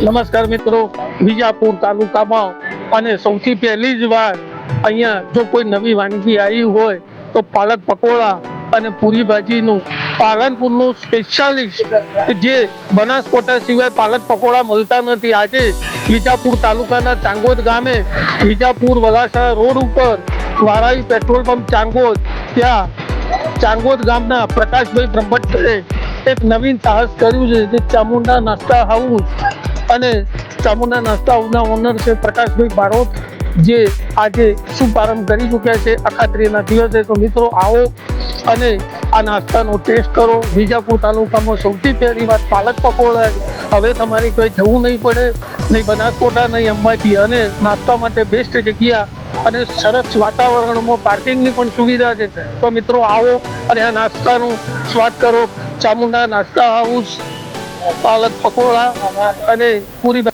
નમસ્કાર મિત્રો, વિજાપુર તાલુકામાં અને સૌથી પહેલી જ વાર અહીંયા જો કોઈ નવી વાનગી આવી હોય તો પાલક પકોડા અને પૂરી ભાજીનું પાલનપુરનું સ્પેશિયાલિસ્ટ જે બનાસકોટા સિવાય પાલક પકોડા મળતા નથી. આજે વિજાપુર તાલુકાના ચાંગોદ ગામે વિજાપુર વલાસા રોડ ઉપર વારાવી પેટ્રોલ પંપ ચાંગોદ, ત્યાં ચાંગોદ ગામના પ્રકાશભાઈ બ્રહ્મટકરે એક નવીન સાહસ કર્યું છે. જે ચામુંડા નાસ્તા હાઉસ અને ચામુંડા નાસ્તા હાઉસના ઓનર છે પ્રકાશભાઈ બારોટ, જે આજે શુભારંભ કરી ચૂક્યા છે અખાત્રીના દિવસે. તો મિત્રો આવો અને આ નાસ્તાનો ટેસ્ટ કરો. વિજાપુર તાલુકામાં સૌથી પહેલી વાત પાલક પકોડા હવે તમારે કોઈ જવું નહીં પડે, નહીં બનાસકોટા નહીં અંબાજી. અને નાસ્તા માટે બેસ્ટ જગ્યા અને સરસ વાતાવરણમાં પાર્કિંગની પણ સુવિધા છે. તો મિત્રો આવો અને આ નાસ્તાનો સ્વાદ કરો. ચામુંડા નાસ્તા હાઉસ પાલક પકોડા અને પૂરી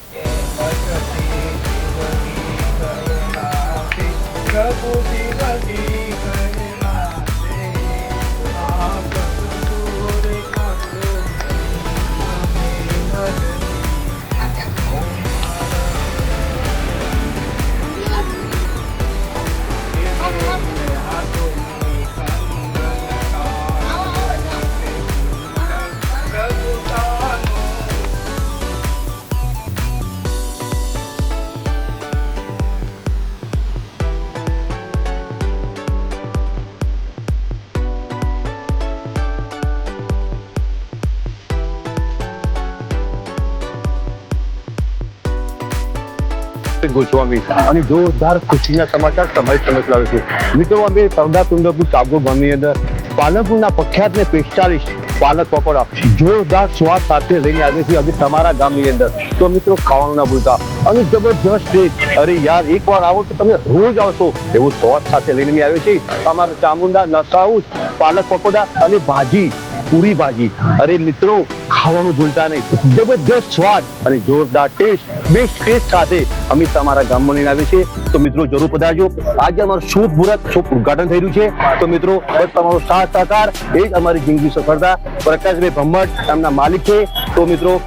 ભાજી ગોસ્વામી અને જોરદાર ખુશીના સમાચાર તમારી સમક્ષ લાવે છે. મિત્રો, અમે સરદાર સુંદરપુર સાબુ ગામની અંદર પાલનપુરના પ્રખ્યાત ને પિસ્તાલીસ પાલક પકોડા જોરદાર સ્વાદ સાથે લઈને આવે છે હવે તમારા ગામની અંદર. તો મિત્રો, ખાવાનું ના ભૂલતા. અને જબરજસ્ત ટેસ્ટ અરે યાર એક વાર આવો તો તમે રોજ આવશો. એવું સ્વાદ સાથે લઈને આવે છે અમારા ચામુંડા નસાઉસ પાલક પકોડા અને ભાજી. પૂરી ભાજી અરે મિત્રો, ખાવાનું ભૂલતા નહીં. જબરજસ્ત સ્વાદ અને જોરદાર ટેસ્ટ બેસ્ટ ટેસ્ટ સાથે અમે તમારા ગામમાં લઈને આવીએ છે. તો મિત્રો, જરૂર પધારજો. આજે અમારું શુભ મુહૂર્ત, શુભ ઉદઘાટન થઈ રહ્યું છે. તો મિત્રો, બસ તમારો સાથ સહકાર, એ જ અમારી જિંદગી સફળતા. પ્રકાશભાઈ ભમ્મટ એમના માલિક છે. તો મિત્રો,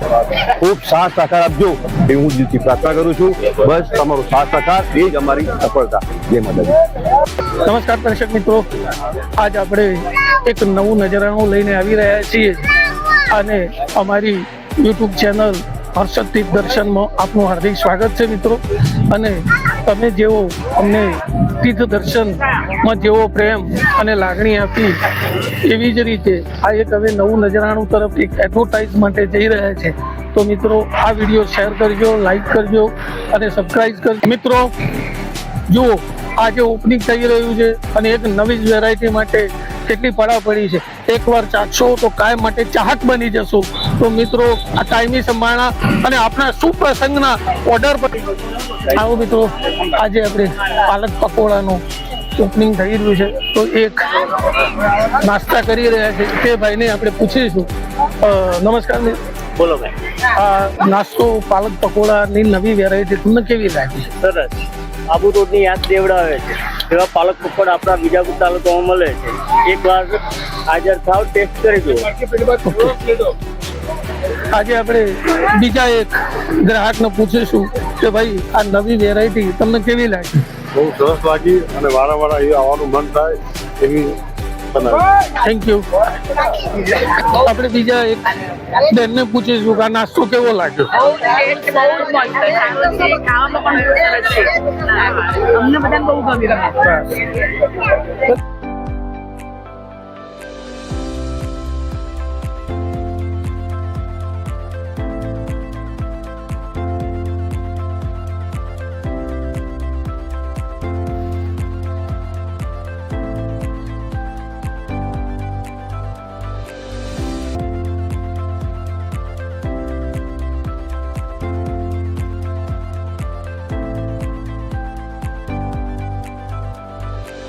ખૂબ સાથ સહકાર આપજો. એ હું દિલથી પ્રાર્થના કરું છું. બસ તમારો સાથ સહકાર, એ જ અમારી સફળતા. જય માતાજી. નમસ્કાર દર્શક મિત્રો. આજ આપણે એક નવું નજરાણું લઈને આવી રહ્યા છીએ અને અમારી યુટ્યુબ ચેનલ હર્ષદીપ દર્શનમાં આપનું હાર્દિક સ્વાગત છે મિત્રો. અને તમે જેવો અમને તીર્થ દર્શનમાં જેવો પ્રેમ અને લાગણી આપી એવી જ રીતે આ એક હવે નવું નજરાણું તરફ એક એડવર્ટાઇઝ માટે જઈ રહ્યા છે. તો મિત્રો, આ વીડિયો શેર કરજો લાઈક કરજો અને સબસ્ક્રાઈબ કરજો. મિત્રો, જુઓ આજે ઓપનિંગ થઈ રહ્યું છે અને એક નવી જ વેરાયટી માટે કેટલી પડાપડી છે. એકવાર ચાખશો તો કાયમ માટે ચાહક બની જશો. તો મિત્રો આ કાયમી સંભાળના અને આપણા સુપ્રસંગના ઓર્ડર પર આવો મિત્રો આજે આપણે પાલક પકોડાનું ઓપનિંગ થઈ રહ્યું છે. તો એક નાસ્તા કરી રહ્યા છે. તે ભાઈને આપણે પૂછીશું. નમસ્કાર બોલો ભાઈ આ નાસ્તો પાલક પકોડાની નવી વેરાયટી તમને કેવી લાગી? સરસ. આબુ રોડની યાદ દેવડાવે છે. એવા પાલક પકોડા આપણા બીજાપુર તાલુકામાં મળે છે. એક વાર હાજર થાવ ટેસ્ટ કરી દો આજે આપણે બીજા એક ગ્રાહકને પૂછીશું કે ભાઈ આ નવી વેરાયટી તમને કેવી લાગી? બહુ સરસ લાગી અને વારંવાર અહીં આવવાનું મન થાય એવી થેન્ક યુ આપણે બીજા એક બેનને પૂછીશું કે નાસ્તો કેવો લાગ્યો? અમને બધાને બહુ ગમ્યું.